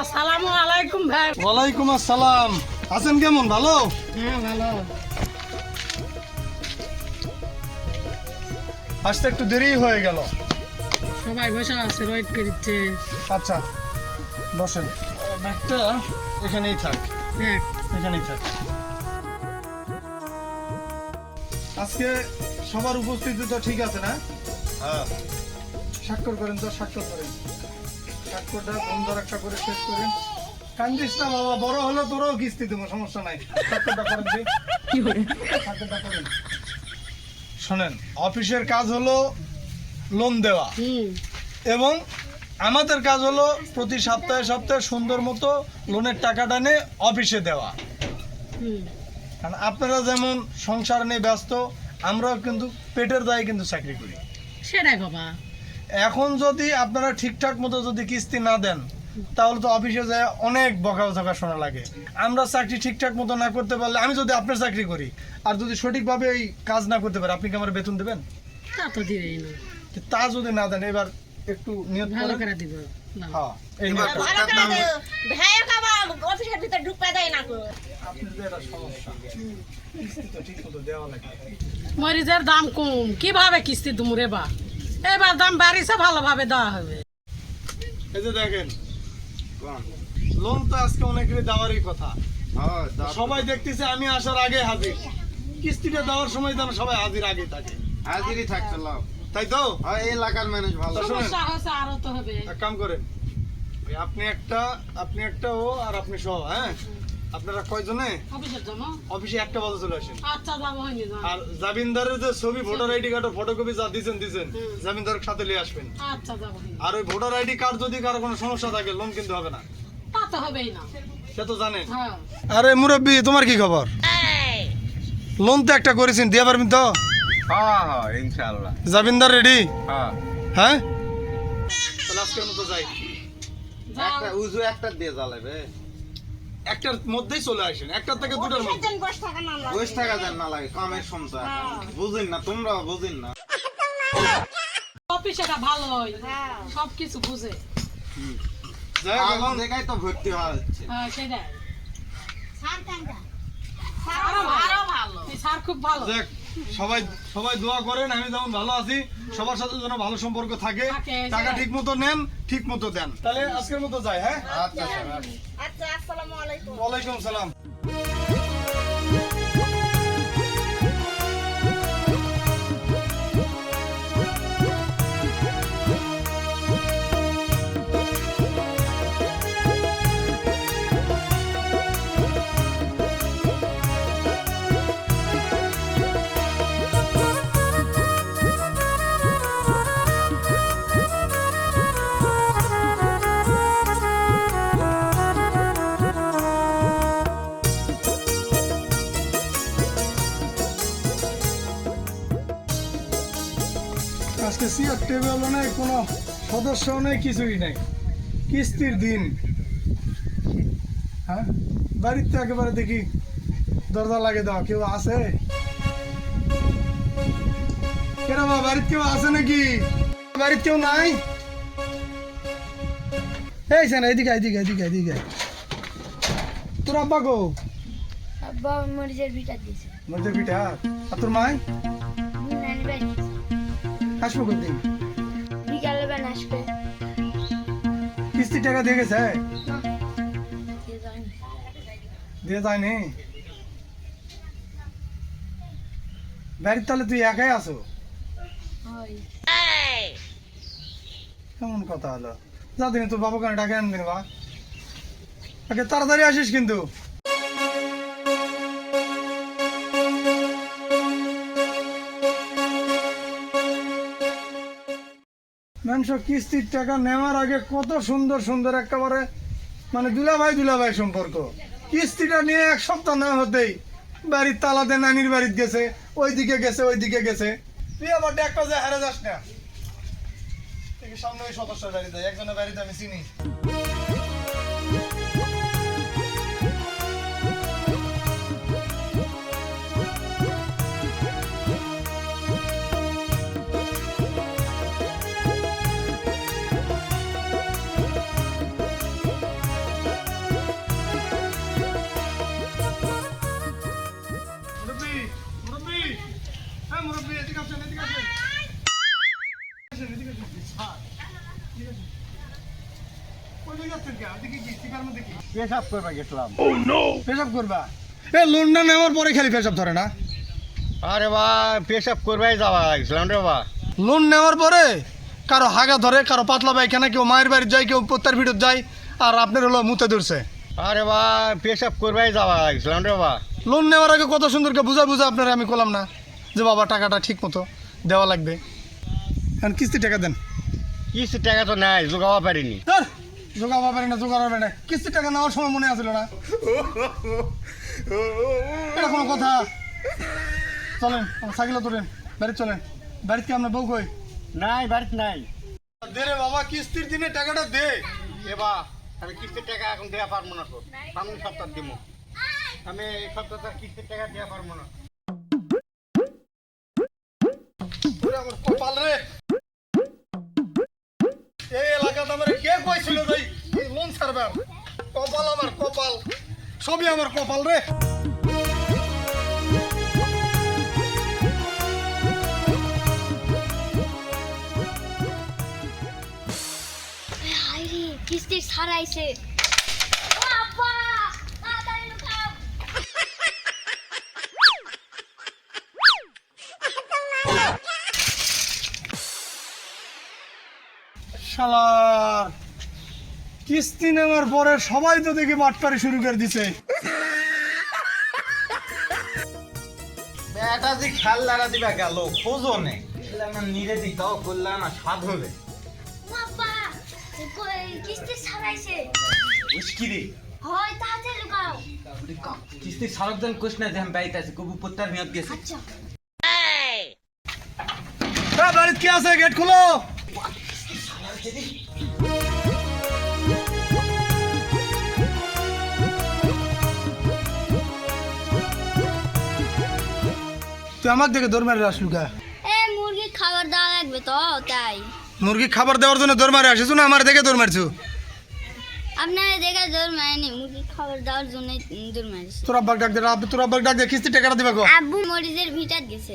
আলাইকুম ভাই। ওয়ালাইকুম আসসালাম। আছেন কেমন? ভালো? হ্যাঁ ভালো। আসতে একটু দেরি হয়ে গেল। সবাই বসে আছে ওয়েট করছে। আচ্ছা বসেন। ব্যাগটা এখানেই থাক। এখানেই থাক। আজকে সবার উপস্থিতি তো ঠিক আছে না? স্বাক্ষর করেন তো স্বাক্ষর করেন। একটা করে শেষ করেন কান্দিস না বাবা বড় হলে তোরাও কিস্তি দেবো সমস্যা নাই। স্বাক্ষরটা করেন দি। স্বাক্ষরটা করেন শোনেন অফিসের কাজ হলো লোন দেওয়া। এবং আমাদের কাজ হলো প্রতি সপ্তাহে সপ্তাহে সুন্দর মতো লোনের টাকাটা নিয়ে অফিসে দেওয়া। কারণ আপনারা যেমন সংসার নিয়ে ব্যস্ত আমরাও কিন্তু পেটের দায়ে কিন্তু চাকরি করি। সেটাই বাবা। এখন যদি আপনারা ঠিকঠাক মতো যদি কিস্তি না দেন তাহলে তো অফিসে যায় অনেক বকা ঝকা শোনা লাগে। আমরা চাকরি ঠিকঠাক মতো না করতে পারলে আমি যদি আপনার চাকরি করি আর যদি সঠিকভাবে এই কাজ না করতে পারি আপনি কি আমার বেতন দেবেন? তা তো দিবেই না। তা যদি না দেন এবার একটু নিয়ত ভালো করে দিব না। হ্যাঁ এই ভালো করে। ভাইয়ের অফিসের ভিতরে ঢুকতে দেয় না মরিচের দাম কম। কীভাবে কিস্তি দুমুরে বা? এবার দাম বাড়িছে ভালোভাবে দেওয়া হবে। এই যে দেখেন লোন তো আজকে অনেকেরই দেওয়ারই কথা। সবাই দেখতেছে আমি আসার আগে হাজির। কিস্তিটা দেওয়ার সময় যেন সবাই হাজির আগে থাকে। হাজিরই থাকছে লাভ তাই তো? হয় এই এলাকার ম্যানেজ ভালো। আরও তো হবে। এক কাম করেন ওই আপনি একটা আপনি একটা ও আর আপনি সহ হ্যাঁ? আপনারা কয়জনে? অফিসের জন্য। অফিসে একটা বাজে চলে আসেন। আচ্ছা যাব হয়নি যা। আর জামিনদারের যে ছবি ভোটার আইডি কার্ড ফটোকপি যা দিছেন হুম। জামিনদারের সাথে নিয়ে আসবেন। আচ্ছা যাব আর ওই ভোটার আইডি কার্ড যদি কারও কোনো সমস্যা থাকে লোন কিন্তু হবে না। তা তো হবেই না। সে তো জানেন হ্যাঁ। আরে মুরব্বি তোমার কি খবর? এই, লোন তো একটা করেছেন দিয়ে পারবেন তো? হ্যাঁ হ্যাঁ ইনশাআল্লাহ। জামিনদার রেডি হ্যাঁ। হ্যাঁ? তাহলে আজকের মতো যাই। একটা উজু একটা দিয়ে জ্বালাবে একটার মধ্যেই চলে আসেন একটার থেকে দুটার মধ্যে। দশ টাকা দেন না লাগে। কামের সংসার বুঝেন না তোমরা বুঝেন না। অফিস এটা ভালোই হ্যাঁ। সব কিছু বুঝে। যাই হোক, আগুন এখন দেখাই তো ভর্তি হওয়া হচ্ছে। হ্যাঁ সেটাই। স্যার ভালো। স্যার খুব ভালো। দেখ সবাই সবাই দোয়া করেন আমি যেমন ভালো আছি সবার সাথে যেন ভালো সম্পর্ক থাকে। টাকা ঠিক মতো নেন ঠিক মতো দেন। তাহলে আজকের মতো যাই হ্যাঁ? আচ্ছা স্যার আচ্ছা আসসালামু আলাইকুম। ওয়ালাইকুম সালাম টেবিলও নেই কোনো সদস্যও নেই কিছুই নেই। কিস্তির দিন। হ্যাঁ? বাড়িতে একেবারে দেখি দরজা লাগে দাও কেউ আছে? কেন বাড়িতে কেউ আছে নাকি? বাড়িতে কেউ নাই? এই সেন এদিকে এদিকে এদিকে এদিকে তোর আব্বা গো আব্বা মরিচের ভিটা দিয়েছে। পিঠা? আর তোর আসব কোনদিন আসবে। কিস্তির টাকা দিয়ে গেছে? দিয়ে যায়নি। বাড়ির তাহলে তুই একাই আছো? কেমন কথা হলো? যা দিন তোর বাবা কানে ডাকে আন বা তাড়াতাড়ি আসিস কিন্তু। মানুষ কিস্তির টাকা নেওয়ার আগে কত সুন্দর সুন্দর একেবারে মানে দুলাভাই দুলাভাই সম্পর্ক। কিস্তিটা নিয়ে এক সপ্তাহ না হতেই বাড়ির তালাতে নানির বাড়িতে গেছে ওই দিকে গেছে ওই দিকে গেছে। তুই আবার একটা যে হারে যাস না। সামনে ওই সদস্যের বাড়িতে একজনের বাড়িতে আমি চিনি। পেশাব করবা গেছিলাম। পেশাব করবা? এ লোনটা নেওয়ার পরে খালি পেশাব ধরে না? আরে বা পেশাব করবাই যাওয়া লাগছিলাম রে বা। লোন নেওয়ার পরে কারও হাগা ধরে কারও পাতলা পায়খানা কেউ মায়ের বাড়ি যায় কেউ পোত্তার ভিতর যায় আর আপনার হলো মুতে ধরছে। আরে বা পেশাব করবাই যাওয়া লাগছিলাম রে বা। লোন নেওয়ার আগে কত সুন্দর করে বুঝা বুঝা আপনার আমি করলাম না যে বাবা টাকাটা ঠিক মতো দেওয়া লাগবে। এখন কিস্তি টাকা দেন। কিস্তি টাকা তো নাই জোগাবা পারিনি। জোগাবো পারি না জোগাড় হবে না। কিস্তি টাকা নেওয়ার সময় মনে আসলো না? এটা কোনো কথা? চলেন সাইকেলে তোলেন বাড়ি চলেন। বাড়িতে আপনার বউ কই? নাই বাড়িতে নাই। দে রে বাবা কিস্তির দিনে টাকাটা দে। এবা আমি কিস্তির টাকা এখন দেওয়া পারব না তো। সামনের সপ্তাহ দিব আমি এই সপ্তাহ কিস্তির টাকা দেওয়া পারব না। কে কইছিল ভাই লোন সার্ভার কপাল আমার কপাল। সবই আমার কপাল রে। কিস্তি ছাড়াইছে শালার। কিস্তি নেওয়ার পরে সবাই তো দেখি বাটপারি শুরু করে দিছে। বেটা যে খেলনারা দিবা গেল খোঁজো নে। স্বাদ হবে। কিস্তি ছাড়াইছে। মুশকিরি হয় তাড়াতাড়ি লুকাও। কিস্তি সারক কোশ না বাইতে আছে কবু পত্তার মেয়াদ গেছে। আচ্ছা। বাড়িতে কে আছে? গেট খুলো। তুই আমাকে দেখে দৌড় মারে আসলু এ মুরগি খাবার দেওয়া লাগবে তো তাই। মুরগি খাবার দেওয়ার জন্য দৌড় মারে আসিস না? আমার দেখে দৌড় মারছু। আপনারা দেখে দৌড় মারেনি মুরগি খাবার দেওয়ার জন্য দৌড় মারিস তোর ডাক দে আব্বু তোর ডাক দে কিস্তি টাকাটা দিবা গো আব্বু মরিচের ভিটার গেছে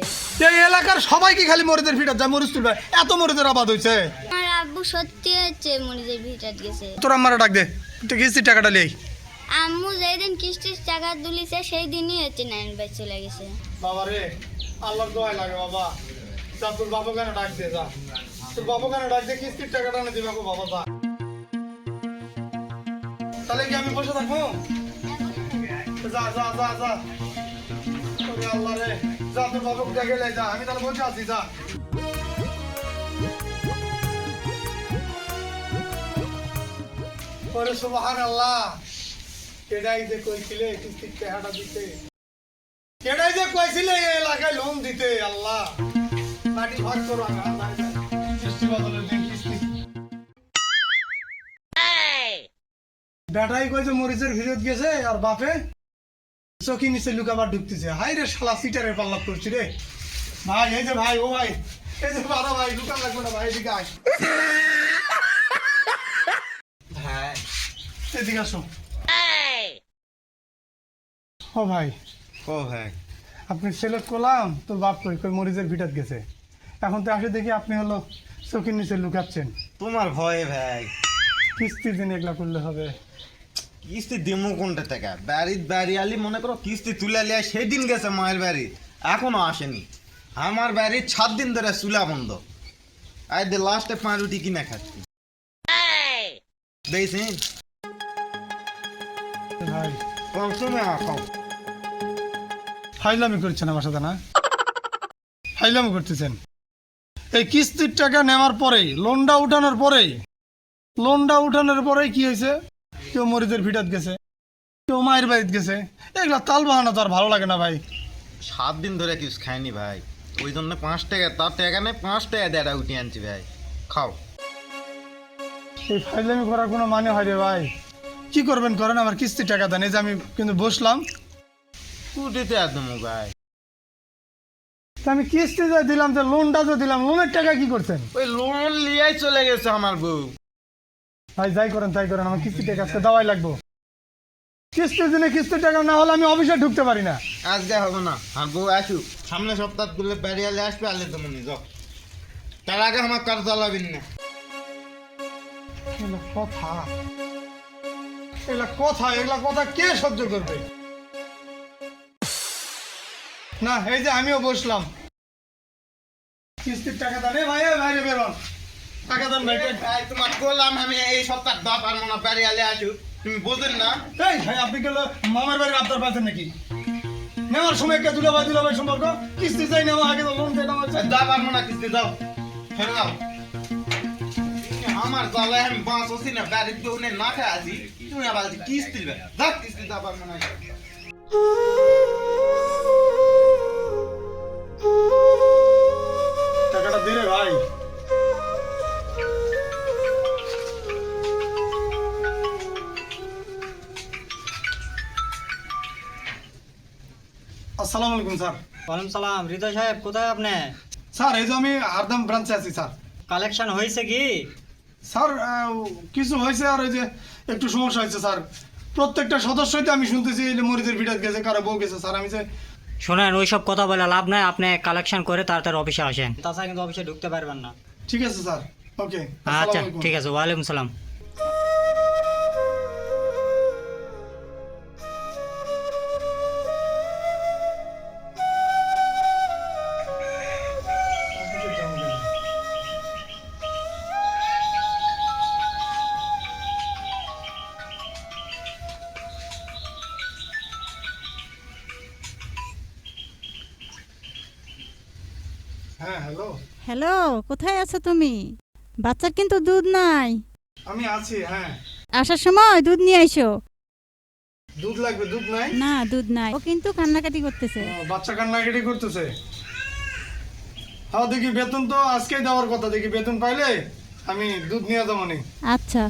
এই এলাকার সবাই কি খালি মরিদের ফিটার যায় মরিচ তুলবে। এত মরিদের আবাদ হয়েছে আমার আব্বু সত্যি হচ্ছে মরিচের ভিটার গেছে। তোর আম্মারা ডাক দে তুই কিস্তির টাকাটা লেই। আম্মু যেদিন কিস্তির টাকা তুলিছে সেই দিনই হচ্ছে নাইন বাই চলে গেছে। বাবা রে আল্লাহর দোয়াই লাগে বাবা। যা তোর বাবা কেন ডাক দে যা। তোর বাবা কেন ডাক দে কিস্তির টাকাটা না দিবা গো বাবা যা। তাহলে কি আমি বসে থাকব? যা যা যা যা। আল্লাহ রে যা তোর বাবাকে ডেকে লে যা আমি তাহলে বসে আছি যা। ওরে সুবহান আল্লাহ কেডাই যে কইছিলে কিস্তির টাকাটা দিতে। কেডাই যে কইছিলে এই এলাকায় লোন দিতে আল্লাহ। মাটি ভাগ করো আগে, আর কিস্তি বদলের দিন কিস্তি। বেটাই কইছে মরিচের ভিড়ত গেছে আর বাপে চকি নিচে লুকাবার ঢুকতেছে। হাই রে শালা সিটারে পাল্লা করছি রে। ভাই এই যে ভাই ও ভাই এই যে বারো ভাই লুকা লাগবে না ভাই এদিকে আয় হ্যাঁ এদিকে আসো। ও ভাই। ও ভাই। আপনি সিলেক্ট করলাম তোর বাপ কই? কই মরিচের ভিটাত গেছে। এখন তো আসে দেখি আপনি হলো চকির নিচে লুকাচ্ছেন। তোমার ভয়ে ভাই। কিস্তির দিন এগুলা করলে হবে। কিস্তি দিমু কোনটা টাকা বাড়ির বাড়ি আলি মনে করো কিস্তি তুলে লিয়া সেদিন গেছে মায়ের বাড়ি। এখনও আসেনি। আমার বাড়ির সাত দিন ধরে চুলা বন্ধ। আই দে লাস্টে পাঁচ রুটি কিনে খাচ্ছি। দেখছেন ফাইলামি করছেন আমার সাথে না? ফাইলামি করতেছেন। এই কিস্তির টাকা নেওয়ার পরেই লোনটা উঠানোর পরেই লোনটা উঠানোর পরেই কি হয়েছে? কেউ মরিচের ভিটাত গেছে কেউ মায়ের বাড়িতে গেছে। এগুলা তাল বাহানা তো আর ভালো লাগে না ভাই। সাত দিন ধরে কিছু খাইনি ভাই। ওই জন্য পাঁচ টাকা তার টাকা নেই পাঁচ টাকা দেড়া উঠে আনছি ভাই। খাও। এই ফাইলামি করার কোনো মানে হয় রে ভাই। কি করবেন করেন আমার কিস্তির টাকা দেন। এই যে আমি কিন্তু বসলাম। উঠিতে একদম ভাই তা আমি কিস্তি যে দিলাম যে লোনটা যে দিলাম লোনের টাকা কি করছেন? ওই লোন লিয়াই চলে গেছে আমার বউ। ভাই যাই করেন তাই করেন আমার কিস্তি টাকা আজকে দেওয়াই লাগবো। কিস্তির দিনে কিস্তির টাকা না হলে আমি অফিসে ঢুকতে পারি না। আজকে হবে না আর বউ আসুক। সামনে সপ্তাহগুলো বেরিয়ে আলে আসবে আলে তো মনে যাও তার আগে আমার কার চালাবেন না। কথা। এগুলা কথা এগুলা কথা কে সহ্য করবে? না এই যে আমিও বসলাম। কিস্তির টাকা এ ভাই বাইরে বেরোন টাকা দেন ভাই। তোমার বললাম আমি এই সপ্তাহ দা পারব না বাড়ি আলে আসু তুমি বোঝেন না। এই ভাই আপনি গেল মামার বাড়ির আবদার পাচ্ছেন নাকি? নেওয়ার সময় কে দুলা ভাই দুলা ভাই সম্পর্ক? কিস্তি চাই নেওয়া আগে তো লোন চাই নেওয়া চাই। দা পারব না কিস্তি দাও। ফেরে দাও। আমার জ্বালায় আমি বাঁচ হচ্ছি না বাড়ির কেউ নেই না খাই আছি তুমি আবার কিস্তি দেবে দা কিস্তি দা পারব না টাকাটা দে রে ভাই। আসসালামু আলাইকুম স্যার। ওয়ালাইকুম সালাম। হৃদয় সাহেব কোথায় আপনি? স্যার এই যে আমি হারদাম ব্রাঞ্চে আছি স্যার। কালেকশন হয়েছে কি? স্যার কিছু হয়েছে আর ওই যে একটু সমস্যা হয়েছে স্যার। প্রত্যেকটা সদস্যই তো আমি শুনতেছি এই যে ভিটাত গেছে কারও বউ গেছে স্যার আমি যে শোনেন ওইসব কথা বলে লাভ নাই আপনি কালেকশন করে তাড়াতাড়ি অফিসে আসেন। তাছাড়া কিন্তু অফিসে ঢুকতে পারবেন না। ঠিক আছে স্যার। ওকে আচ্ছা ঠিক আছে ওয়ালাইকুম সালাম। হ্যালো কোথায় আছো তুমি? বাচ্চার কিন্তু দুধ নাই। আমি আছি হ্যাঁ। আসার সময় দুধ নিয়ে আইসো। দুধ লাগবে দুধ নাই? না দুধ নাই। ও কিন্তু কান্নাকাটি করতেছে। বাচ্চা কান্নাকাটি করতেছে? হ্যাঁ দেখি বেতন তো আজকে দেওয়ার কথা দেখি বেতন পাইলে আমি দুধ নিয়ে যাব আচ্ছা।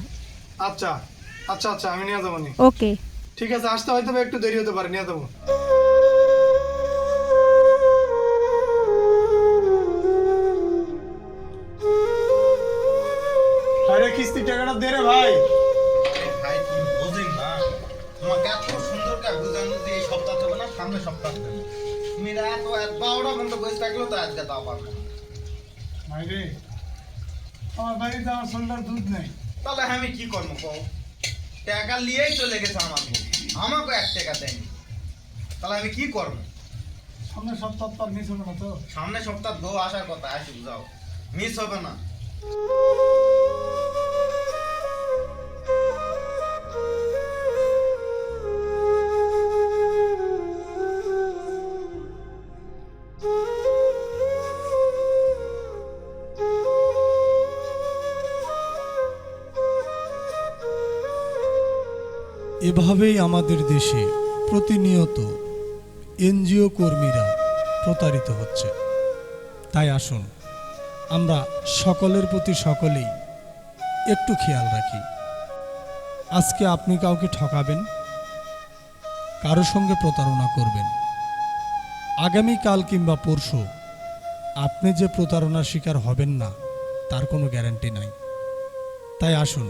আচ্ছা আচ্ছা আচ্ছা আমি নিয়ে যাব ওকে। ঠিক আছে আসতে হয়তো একটু দেরি হতে পারে নিয়ে যাব। টাকাটা দে রে ভাই। ভাই তুমি বোঝেন না তোমাকে এত সুন্দর করে বুঝানো যে এই সপ্তাহ দেবো না সামনে সপ্তাহ দেবো তুমি এত এত বারোটা বন্ধ বসে থাকলেও তো আজকে দাও পারব না। ভাই রে আমার বাড়িতে আমার সোলটার দুধ নেই। তাহলে আমি কি করব কও টাকা নিয়েই চলে গেছে আমার বউ আমাকে এক টাকা দেয়নি। তাহলে আমি কি করব? সামনে সপ্তাহ তো মিস হবে না তো। সামনে সপ্তাহ বউ আসার কথা আসুক যাও। মিস হবে না। এভাবেই আমাদের দেশে প্রতিনিয়ত এনজিও কর্মীরা প্রতারিত হচ্ছে। তাই আসুন, আমরা সকলের প্রতি সকলেই একটু খেয়াল রাখি। আজকে আপনি কাউকে ঠকাবেন, কারও সঙ্গে প্রতারণা করবেন। আগামীকাল কিংবা পরশু আপনি যে প্রতারণার শিকার হবেন না, তার কোনো গ্যারান্টি নাই। তাই আসুন,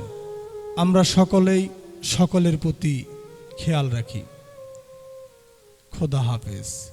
আমরা সকলেই সকলের প্রতি খেয়াল রাখি। খোদা হাফেজ।